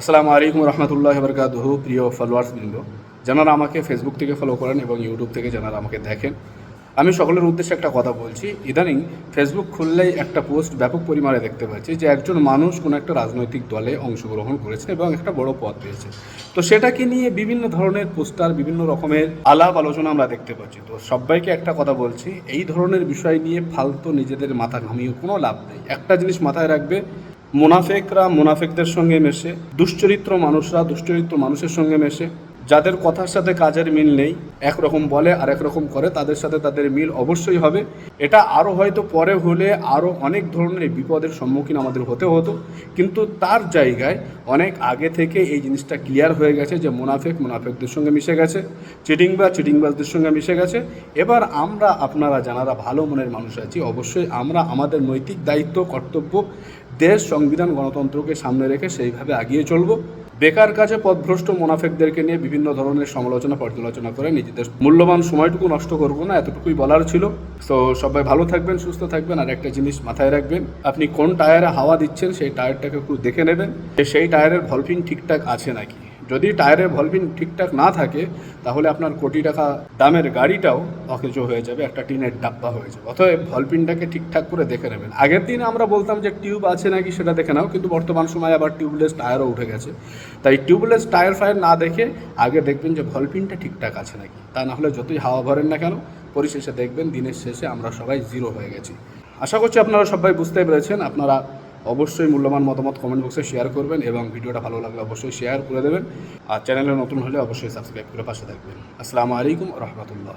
আসসালামু আলাইকুম রহমতুল্লাহ বরকাতহ, প্রিয় ফলোয়ার্স বৃন্দ। যারা আমাকে ফেসবুক থেকে ফলো করেন এবং ইউটিউব থেকে যারা আমাকে দেখেন, আমি সকলের উদ্দেশ্যে একটা কথা বলছি। ইদানিং ফেসবুক খুললেই একটা পোস্ট ব্যাপক পরিমাণে দেখতে পাচ্ছি যে একজন মানুষ কোনো একটা রাজনৈতিক দলে অংশগ্রহণ করেছে এবং একটা বড় পদ পেয়েছে। তো সেটাকে নিয়ে বিভিন্ন ধরনের পোস্টার, বিভিন্ন রকমের আলাপ আলোচনা আমরা দেখতে পাচ্ছি। তো সবাইকে একটা কথা বলছি, এই ধরনের বিষয় নিয়ে ফালতু নিজেদের মাথা ঘামিয়ে কোনো লাভ নেই। একটা জিনিস মাথায় রাখবে মুনাফেকরা মুনাফেকদের সঙ্গে মেশে দুশ্চরিত্র মানুষরা দুশ্চরিত্র মানুষের সঙ্গে মেশে। যাদের কথার সাথে কাজের মিল নেই, একরকম বলে আর একরকম করে, তাদের সাথে তাদের মিল অবশ্যই হবে। এটা আরও হয়তো পরে হলে আরও অনেক ধরনের বিপদের সম্মুখীন আমাদের হতে হতো। কিন্তু তার জায়গায় অনেক আগে থেকে এই জিনিসটা ক্লিয়ার হয়ে গেছে যে মুনাফেক মুনাফেকদের সঙ্গে মিশে গেছে চিটিংবাজ চিটিংবাজদের সঙ্গে মিশে গেছে। এবার আমরা আপনারা যারা ভালো মনের মানুষ আছি, অবশ্যই আমরা আমাদের নৈতিক দায়িত্ব, কর্তব্য দেশ, সংবিধান, গণতন্ত্রকে সামনে রেখে সেইভাবে এগিয়ে চলবো। বেকার কাজে পথভ্রষ্ট মোনাফেকদেরকে নিয়ে বিভিন্ন ধরনের সমালোচনা, পর্যালোচনা করে নিজেদের মূল্যবান সময়টুকু নষ্ট করব না, এতটুকুই বলার ছিল। তো সবাই ভালো থাকবেন, সুস্থ থাকবেন, আর একটা জিনিস মাথায় রাখবেন, আপনি কোন টায়ারে হাওয়া দিচ্ছেন, সেই টায়ারটাকে একটু দেখে নেবেন যে সেই টায়ারের ভলফিং ঠিকঠাক আছে নাকি। যদি টায়ারের ভলভিন ঠিকঠাক না থাকে, তাহলে আপনার কোটি টাকা দামের গাড়িটাও অকেজ হয়ে যাবে, একটা টিনের ডাব্বা হয়ে যাবে। অতএব ভলপিনটাকে ঠিকঠাক করে দেখে নেবেন। আগের দিন আমরা বলতাম যে টিউব আছে নাকি সেটা দেখে নাও, কিন্তু বর্তমান সময়ে আবার টিউবলেস টায়ারও উঠে গেছে। তাই টিউবলেস টায়ার ফায়ার না দেখে আগে দেখবেন যে ভলপিনটা ঠিকঠাক আছে নাকি। তা না হলে যতই হাওয়া ভরেন না কেন, পরিশেষে দেখবেন দিনের শেষে আমরা সবাই জিরো হয়ে গেছি। আশা করছি আপনারা সবাই বুঝতে পেরেছেন, আপনারা অবশ্যই মূল্যবান মতামত কমেন্ট বক্সে শেয়ার করবেন এবং ভিডিওটা ভালো লাগলে অবশ্যই শেয়ার করে দেবেন। আর চ্যানেলে নতুন হলে অবশ্যই সাবস্ক্রাইব করে পাশে থাকবেন। আসসালামু আলাইকুম রহমতুল্লাহ।